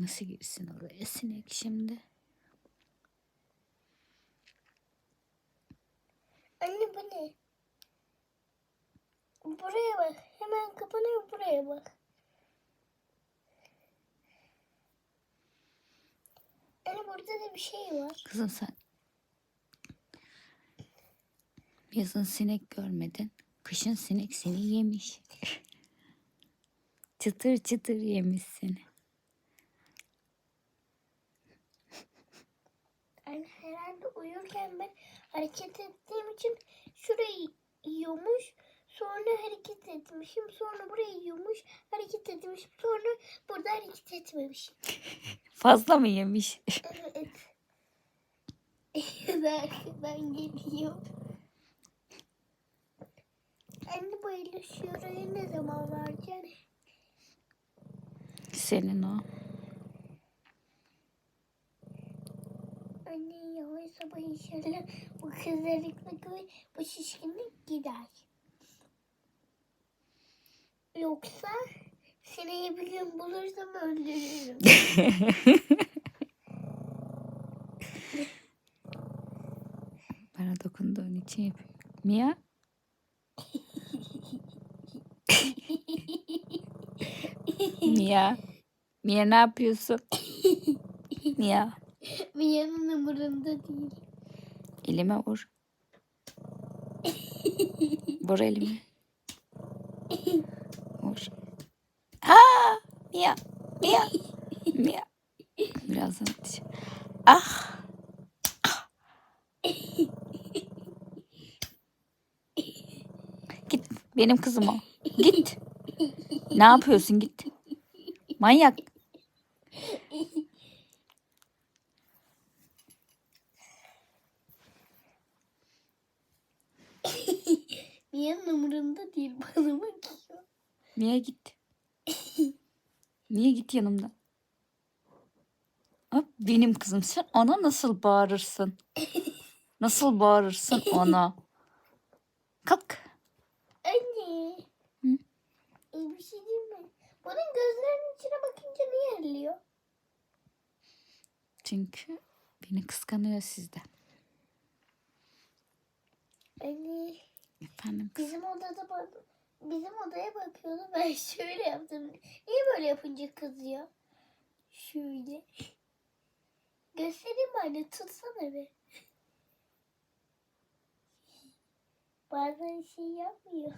Nasıl girsin oraya sinek şimdi? Anne bu ne? Buraya bak. Hemen kapanıyor buraya bak. Anne burada da bir şey var. Kızım sen yazın sinek görmedin. Kışın sinek seni yemiş. çıtır çıtır yemiş seni. Yani herhalde uyurken ben hareket ettiğim için şurayı yiyormuş. Sonra hareket etmişim. Sonra burayı yiyormuş. Hareket etmişim. Sonra burada hareket etmemişim. Fazla mı yemiş? Evet. Arkadan geliyor. Anne böyle şurayı ne zaman vereceksin? Senin o. Anne yarın sabah inşallah bu kızarıklık ve bu şişkinlik gider. Yoksa seni bir gün bulursam öldürürüm. Bana dokunduğun için yapıyorum. Mia? Mia? Mia ne yapıyorsun? Mia? bir yanın umurunda değil. Elime vur. Vur elime. Vur. Aa! Mia! Mia! Mia! Birazdan atacağım. Ah! Git. Benim kızım o. Git. Ne yapıyorsun? Git. Manyak. Yanın umurunda değil bana bakıyor. Niye git? Niye git yanımdan? Hop, benim kızım sen ona nasıl bağırırsın? Nasıl bağırırsın ona? Kalk. Anne. Hı? İyi bir şey değil mi? Bunun gözlerinin içine bakınca niye erliyor? Çünkü beni kıskanıyor sizden. Anne. Efendim kız. Bizim odada bak bizim odaya bakıyordu. Ben şöyle yaptım. Niye böyle yapınca kızıyor? Şöyle. Göstereyim mi anne? Tutsana bir. Bazen şey yapmıyor.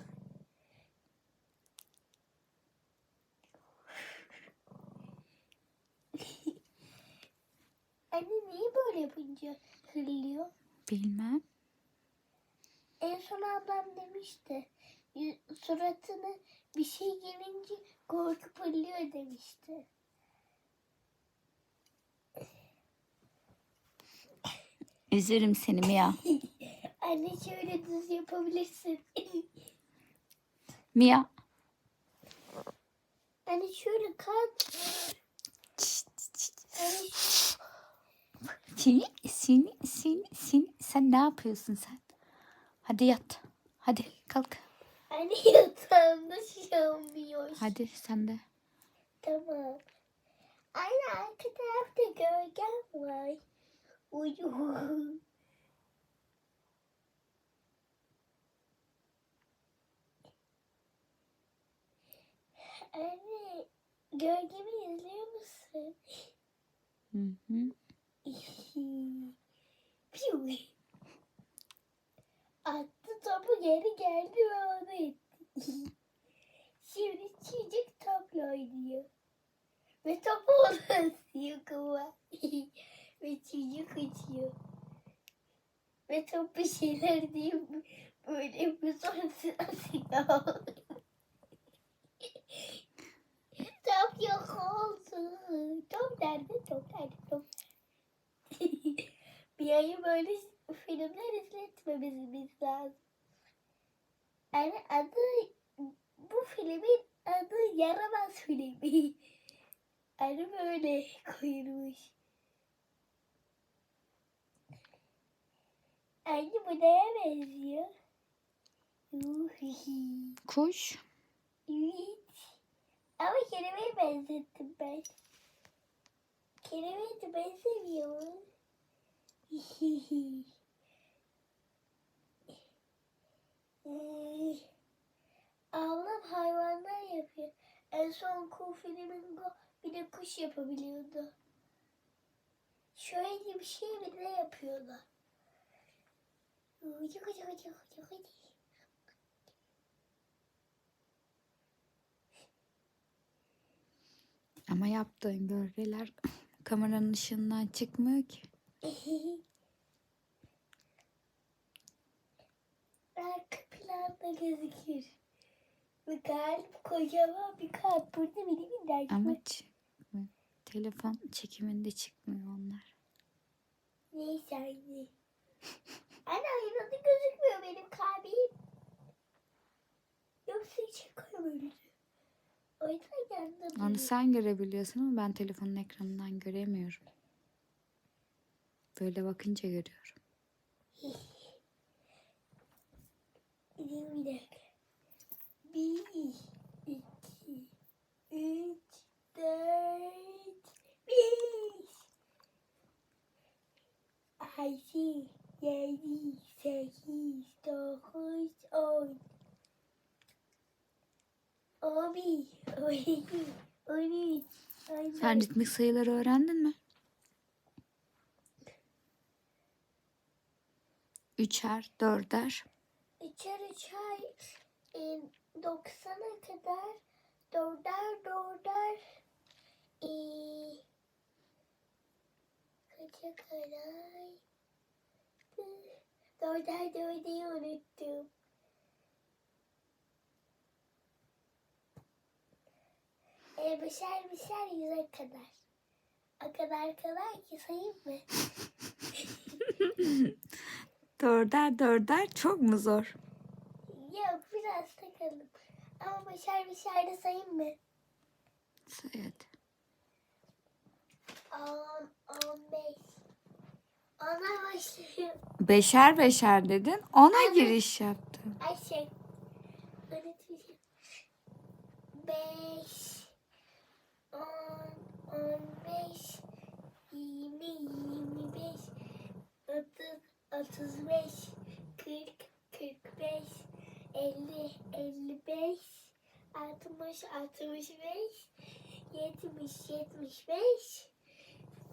Anne niye böyle yapınca hırlıyor? Bilmem. En son ablam demişti. Suratına bir şey gelince korkup ölüyor demişti. Üzerim seni Mia. Anne şöyle düz yapabilirsin. Mia. Anne şöyle kalk. Anne Seni, seni, seni, seni. Sen ne yapıyorsun sen? Hadi yat. Hadi kalk. Anne yatağımda şey olmuyor. Hadi sen de. Tamam. Anne arka tarafta gölgem var. Uyu. Anne gölgemi izliyor musun? Hı hı. Piu. Attı topu geri geldi ve onu etti. Şimdi çocuk topla oynuyor. Ve topu ona atıyor kuma. ve çocuk uçuyor. Ve top bir şeyler diye böyle yapıyor sonrasını atıyor. top yok oldu. Top nerede? Top nerede? Top bir ayı böyle filmler izletmemiz lazım. Yani adı bu filmin adı yaramaz filmi. Yani böyle koyulmuş. Anne bu neye benziyor? Kuş. Evet. Ama kelimeyi benzettim ben. Kelebek'i ben seviyorum. Ee, Ablam hayvanlar yapıyor. En son Flamingo bir de kuş yapabiliyordu. Şöyle bir şey yapıyordu. Ucu ucu ucu. Ama yaptığın gölgeler kameranın ışığından çıkmıyor ki. Arka planda gözükür. Ve kalp kocaman bir kalp. Burada benim bir dert Ama çıkmıyor. Telefon çekiminde çıkmıyor onlar. Neyse anne. Anne aynada gözükmüyor benim kalbim. Yoksa çıkıyor böyle. O yüzden yanında Onu sen görebiliyorsun ama ben telefonun ekranından göremiyorum. Böyle bakınca görüyorum. Bir dakika. Bir, iki, üç, dört, beş. Altı, yedi, sekiz, dokuz, on. On bir, on iki, on üç, on Sen dört. ritmik sayıları öğrendin mi? Üçer, dörder. Üçer üçer e, 90'a kadar dörder dörder e, kaça kadar dörder dördeyi unuttum. E, beşer beşer yüze kadar. O kadar kolay ki sayayım mı? Dörder, dörder çok mu zor? Yok takalım. Ama beşer beşer de sayayım mı? Hadi. On, on beş. Ona başlıyorum. Beşer beşer dedin. Ona Evet. giriş yaptın. Ay şey. Unutmuşum. Beş. On, on beş. Yirmi, yirmi beş. Otuz, otuz beş. 60, 65, 70, 75,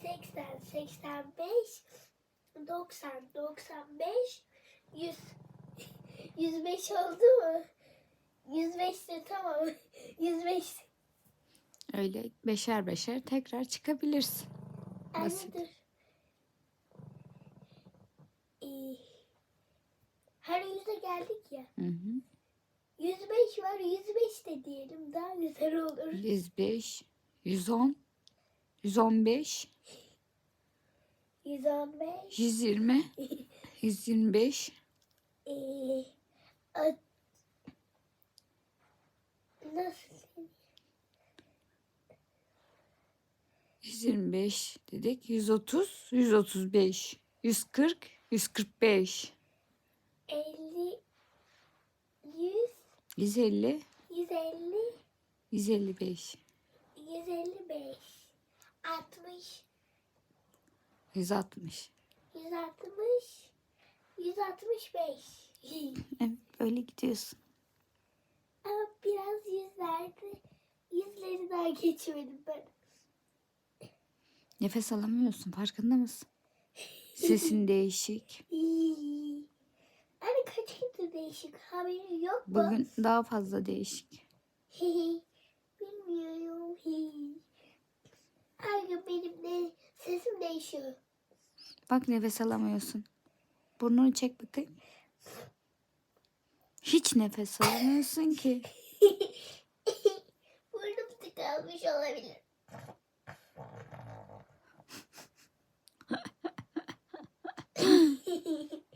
80, 85, 90, 95, 100. 105 oldu mu? 105 de tamam. 105. Öyle beşer beşer tekrar çıkabilirsin. Basit. Ee, her yüze geldik ya. Hı hı. 105 var 105 de diyelim daha güzel olur. 105, 110, 115, 115. 120, 125, Ee, a- nasıl? 125 dedik. 130, 135, 140, 145, 50 100 150, 150 155, 155 60 160. 160 165 Evet böyle gidiyorsun. Ama biraz yüzlerde yüzleri daha geçmedim ben. Nefes alamıyorsun farkında mısın? Sesin değişik değişik haberi yok mu? Bugün daha fazla değişik. Bilmiyorum. Her gün benim de sesim değişiyor. Bak nefes alamıyorsun. Burnunu çek bakayım. Hiç nefes alamıyorsun ki. Burnum tıkanmış olabilir.